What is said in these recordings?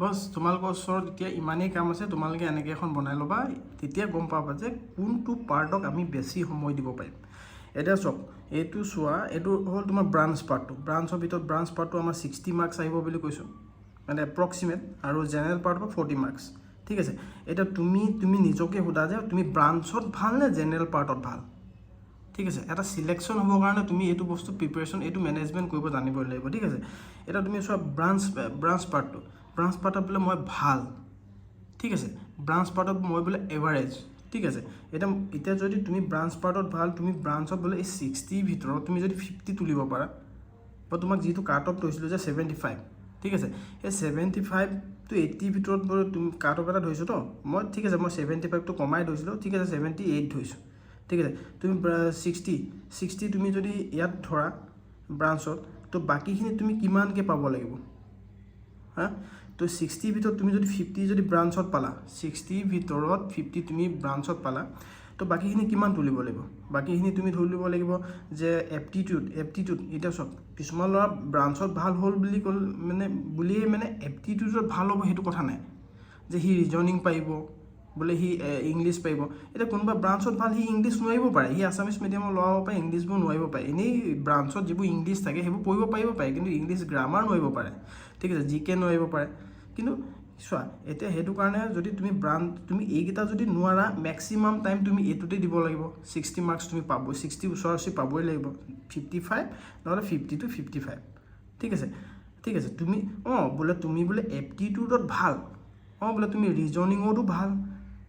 বছ, তোমালোকৰ ওচৰত এতিয়া ইমানেই কাম আছে, তোমালোকে এনেকৈ এখন বনাই ল'বা, তেতিয়া গম পাবা যে কোনটো পাৰ্টক আমি বেছি সময় দিব পাৰিম। এতিয়া চাওক এইটো চোৱা, এইটো হ'ল তোমাৰ ব্ৰাঞ্চ পাৰ্টটো ব্ৰাঞ্চৰ ভিতৰত ব্ৰাঞ্চ পাৰ্টটো আমাৰ ছিক্সটি মাৰ্কছ আহিব বুলি কৈছোঁ। মানে এপ্ৰক্সিমেট আৰু জেনেৰেল পাৰ্টৰ ফৰ্টি মাৰ্কছ ঠিক আছে? এতিয়া তুমি তুমি নিজকে সোধা যে তুমি ব্ৰাঞ্চত ভালো নে জেনেৰেল পাৰ্টত ভালো? ঠিক আছে? এটা চিলেকশ্যন হ'বৰ কাৰণে তুমি এইটো বস্তু প্ৰিপেৰেশ্যন এইটো মেনেজমেণ্ট কৰিব জানিব লাগিব। ঠিক আছে? এতিয়া তুমি চোৱা ব্ৰাঞ্চ ব্ৰাঞ্চ পাৰ্টটো ব্ৰাঞ্চ পাৰ্টত বোলে মই ভালো, ঠিক আছে? ব্ৰাঞ্চ পাৰ্টত মই বোলে এভাৰেজ ঠিক আছে? এতিয়া এতিয়া যদি তুমি ব্ৰাঞ্চ পাৰ্টত ভালো, তুমি ব্ৰাঞ্চত বোলে এই ছিক্সটিৰ ভিতৰত, তুমি যদি ফিফটি তুলিব পাৰা, বা তোমাক যিটো কাট অফ থৈছিলোঁ যে ছেভেণ্টি ফাইভ ঠিক আছে? এই ছেভেণ্টি ফাইভ টু এইটিৰ ভিতৰত বাৰু তুমি কাট অফ এটা ধৰিছোঁ তো, মই, ঠিক আছে, মই ছেভেণ্টি ফাইভটো কমাই ধৰিছিলোঁ, ঠিক আছে ছেভেণ্টি এইট ধৰিছোঁ, ঠিক আছে? তুমি ছিক্সটি ছিক্সটি তুমি যদি ইয়াত ধৰা, ব্ৰাঞ্চত, তো বাকীখিনি তুমি কিমানকৈ পাব লাগিব? হা তো ছিক্সটিৰ ভিতৰত তুমি যদি ফিফটি যদি ব্ৰাঞ্চত পালা ছিক্সটিৰ ভিতৰত ফিফটি তুমি ব্ৰাঞ্চত পালা, তো বাকীখিনি কিমান তুলিব লাগিব? বাকীখিনি তুমি ধৰিব লাগিব যে এপ্টিটিউড এপটিটিউড এতিয়া চব কিছুমান ল'ৰা ব্ৰাঞ্চত ভালো হ'ল বুলি ক'ল মানে বুলিয়েই মানে এপ্টিটিউডত ভালো হ'ব সেইটো কথা নাই। যে সি ৰিজনিং পাৰিব বোলে সি ইংলিছ পাৰিব। এতিয়া কোনোবা ব্ৰাঞ্চত ভাল সি ইংলিছ নোৱাৰিব পাৰে। সি আছামিছ মিডিয়ামৰ ল'ৰা হ'ব পাৰে ইংলিছবোৰ নোৱাৰিব পাৰে। এনেই ব্ৰাঞ্চত যিবোৰ ইংলিছ থাকে সেইবোৰ পঢ়িব পাৰিব পাৰে কিন্তু ইংলিছ গ্ৰামাৰ নোৱাৰিব পাৰে। ঠিক আছে জি কে নোৱাৰিব পাৰে। কিন্তু চোৱা এতিয়া সেইটো কাৰণে যদি তুমি ব্ৰাঞ্চ তুমি এইকেইটা যদি নোৱাৰা মেক্সিমাম টাইম তুমি এইটোতে দিব লাগিব। ছিক্সটি মাৰ্কছ তুমি পাব ছিক্সটি ওচৰা ওচৰি পাবই লাগিব। ফিফটি ফাইভ নহ'লে ফিফটি টু ফিফটি ফাইভ ঠিক আছে ঠিক আছে তুমি অঁ বোলে তুমি বোলে এপ্টিটিউডত ভাল। অঁ বোলে তুমি ৰিজনিঙতো ভাল।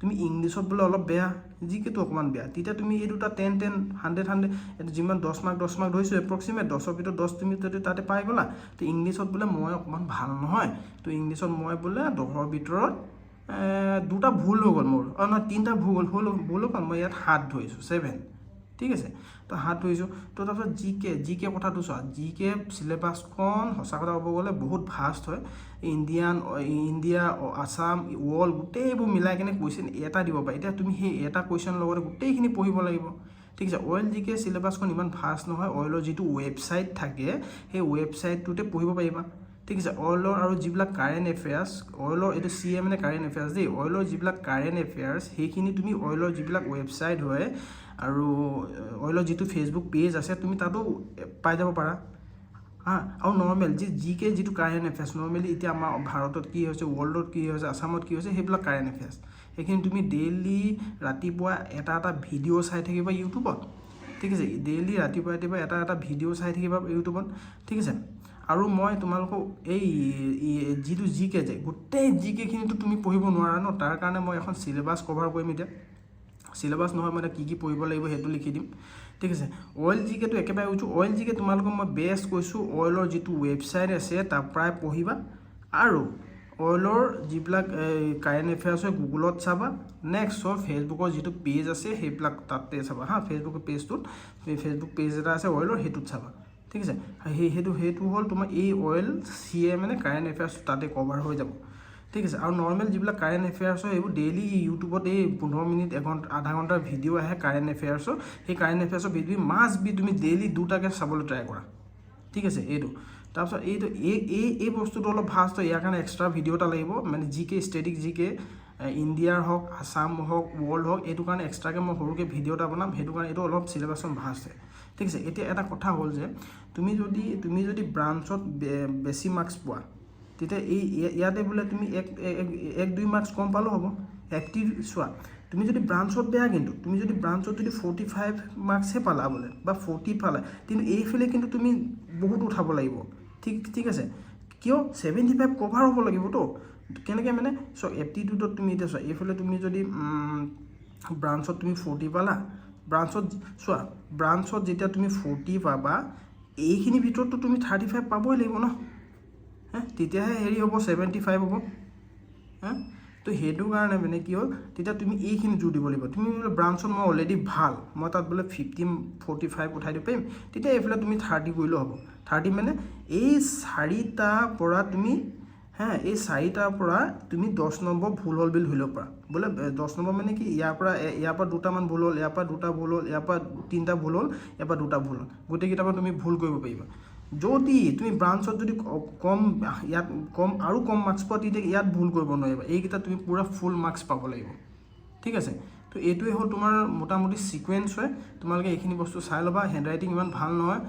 তুমি ইংলিছত বোলে অলপ বেয়া যিকেতো অকণমান বেয়া। তেতিয়া তুমি এই দুটা টেন টেন হাণ্ড্ৰেড হাণ্ড্ৰেড যিমান দহ মাৰ্ক দহ মাৰ্ক ধৰিছোঁ এপ্ৰক্সিমেট দহৰ ভিতৰত দহ তুমি যদি তাতে পাই গ'লা, তো ইংলিছত বোলে মই অকণমান ভালো নহয়। তো ইংলিছত মই বোলে দহৰ ভিতৰত দুটা ভুল হৈ গ'ল মোৰ। অঁ, নহয়, তিনিটা ভুল হ'ল, ভুল হৈ গ'ল, মই ইয়াত সাত ধৰিছোঁ ছেভেন ঠিক আছে? তো হাত ধৰিছোঁ তো তাৰপিছত জি কে জি কে কথাটো চোৱা। জি কে চিলেবাছখন সঁচা কথা ক'ব গ'লে বহুত ভাষ্ট হয়। ইণ্ডিয়ান, ইণ্ডিয়া, আছাম ৱৰ্ল্ড গোটেইবোৰ মিলাই কিনে কুৱেশ্যন এটা দিব পাৰে। এতিয়া তুমি সেই এটা কুৱেশ্যনৰ লগতে গোটেইখিনি পঢ়িব লাগিব। ঠিক আছে? অইল জি কে চিলেবাছখন ইমান ফাষ্ট নহয়। অইলৰ যিটো ৱেবছাইট থাকে, সেই ৱেবছাইটটোতে পঢ়িব পাৰিবা। ঠিক আছে? অইলৰ আৰু যিবিলাক কাৰেণ্ট এফেয়াৰ্ছ অইলৰ এইটো চি এ মানে কাৰেণ্ট এফেয়াৰ্ছ দেই। অইলৰ যিবিলাক কাৰেণ্ট এফেয়াৰ্ছ সেইখিনি তুমি অইলৰ যিবিলাক ৱেবছাইট হয় আৰু অইলৰ যিটো ফেচবুক পেজ আছে, তুমি তাতো পাই যাব পাৰা। হা, আৰু নৰ্মেল যি জি কে যিটো কাৰেণ্ট এফেয়াৰ্ছ নৰ্মেলি এতিয়া আমাৰ ভাৰতত কি হৈছে ৱৰ্ল্ডত কি হৈছে আছামত কি হৈছে, সেইবিলাক কাৰেণ্ট এফেয়াৰ্ছ সেইখিনি তুমি ডেইলি ৰাতিপুৱা এটা এটা ভিডিঅ' চাই থাকিবা ইউটিউবত ঠিক আছে ডেইলি ৰাতিপুৱা ৰাতিপুৱা এটা এটা ভিডিঅ' চাই থাকিবা ইউটিউবত ঠিক আছে, আৰু মই তোমালোকক এই যিটো জি কে যে, গোটেই জি কেখিনিতো তুমি পঢ়িব নোৱাৰা ন, তাৰ কাৰণে মই এখন চিলেবাছ কভাৰ কৰিম এতিয়া। চিলেবাছ নহয় এতিয়া কি কি পঢ়িব লাগিব সেইটো লিখি দিম। ঠিক আছে, অইল জি কেটো একেবাৰে কৈছোঁ অইল জি কে তোমালোকক মই বেষ্ট কৈছোঁ, অইলৰ যিটো ৱেবছাইট আছে, তাৰ পৰাই পঢ়িবা। আৰু অইলৰ যিবিলাক কাৰেণ্ট এফেয়াৰ্ছ হয়, গুগলত চাবা। নেক্সট হয় ফেচবুকৰ যিটো পেজ আছে, সেইবিলাক তাতে চাবা। হা, ফেচবুকৰ পেজটোত ফেচবুক পেজ এটা আছে, অইলৰ সেইটোত চাবা। ঠিক আছে, সেই, সেইটো সেইটো হ'ল তোমাৰ এই অইল চি এ মানে কাৰেণ্ট এফেয়াৰ্ছ তাতে কভাৰ হৈ যাব। ঠিক আছে, আৰু নৰ্মেল যিবিলাক কাৰেণ্ট এফেয়াৰ্ছ হয়, এইবোৰ ডেইলি ইউটিউবত এই পোন্ধৰ মিনিট এঘণ্টা আধা ঘণ্টাৰ ভিডিঅ' আহে কাৰেণ্ট এফেয়াৰ্ছৰ সেই কাৰেণ্ট এফেয়াৰ্ছৰ ভিডিঅ' মাষ্ট বি তুমি ডেইলি দুটাকৈ চাবলৈ ট্ৰাই কৰা। ঠিক আছে, এইটো। তাৰপিছত এইটো, এই এই এই বস্তুটো অলপ হয় ইয়াৰ কাৰণে এক্সট্ৰা ভিডিঅ' এটা লাগিব মানে জি কে ষ্টেটিক জি কে ইণ্ডিয়াৰ হওক আছাম হওক ৱৰ্ল্ড হওক, এইটো কাৰণে এক্সট্ৰাকৈ মই সৰুকৈ ভিডিঅ' এটা বনাম, সেইটো কাৰণে এইটো অলপ চিলেবাছখন ভাষ্ট ঠিক আছে, এতিয়া এটা কথা হ'ল যে, তুমি যদি তুমি যদি ব্ৰাঞ্চত বেছি মাৰ্কছ পোৱা তেতিয়া এই ইয়াতে বোলে তুমি এক, এক- দুই মাৰ্কছ কম পালেও হ'ব। এক্টিভ চোৱা। তুমি যদি ব্ৰাঞ্চত বেয়া কিন্তু, তুমি যদি ব্ৰাঞ্চত যদি ফৰ্টি ফাইভ মাৰ্কছহে পালা বোলে, বা ফৰ্টি পালা, কিন্তু এইফালে কিন্তু তুমি বহুত উঠাব লাগিব। ঠিক ঠিক আছে? কিয়? ছেভেণ্টি ফাইভ কভাৰ হ'ব লাগিবতো। কেনেকৈ মানে? চোৱা এপ্টিটিউডত তুমি এতিয়া চোৱা এইফালে তুমি যদি ব্ৰাঞ্চত তুমি ফৰ্টি পালা ব্ৰাঞ্চত চোৱা ব্ৰাঞ্চত যেতিয়া তুমি ফৰ্টি পাবা এইখিনিৰ ভিতৰততো তুমি থাৰ্টি ফাইভ পাবই লাগিব ন? হে, তেতিয়াহে হেৰি হ'ব ছেভেণ্টি ফাইভ হ'ব। হা, তো সেইটো কাৰণে মানে কি হ'ল, তেতিয়া তুমি এইখিনি জোৰ দিব লাগিব। তুমি বোলে ব্ৰাঞ্চত মই অলৰেডি ভালো, মই তাত বোলে ফিফটি ফৰ্টি ফাইভ উঠাই দিব পাৰিম। তেতিয়া এইফালে তুমি থাৰ্টি কৰিলেও হ'ব। থাৰ্টি মানে এই চাৰিটাৰ পৰা তুমি, হা, এই চাৰিটাৰ পৰা তুমি দহ নম্বৰ ভুল হ'ল বুলি ধৰি ল'ব পাৰা। বোলে দহ নম্বৰ মানে কি, ইয়াৰ পৰা ইয়াৰ পৰা দুটামান ভুল হ'ল, ইয়াৰ পৰা দুটা ভুল হ'ল, ইয়াৰ পৰা তিনিটা ভুল হ'ল, ইয়াৰ পৰা দুটা ভুল হ'ল। গোটেইকেইটাৰ পৰা তুমি ভুল কৰিব পাৰিবা। যদি তুমি ব্ৰাঞ্চত যদি কম, ইয়াত কম, আৰু কম মাৰ্কছ পোৱা, তেতিয়া ইয়াত ভুল কৰিব নোৱাৰিবা। এইকেইটা তুমি পূৰা ফুল মাৰ্কছ পাব লাগিব। ঠিক আছে? তো এইটোৱে হ'ল তোমাৰ মোটামুটি ছিকুৱেঞ্চ হয়। তোমালোকে এইখিনি বস্তু চাই ল'বা। হেণ্ড ৰাইটিং ইমান ভালো নহয়।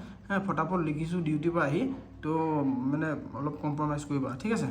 ফটাফট লিখিছোঁ ডিউটিৰ পৰা আহি, তো মানে অলপ কম্প্ৰমাইজ কৰিবা। ঠিক আছে?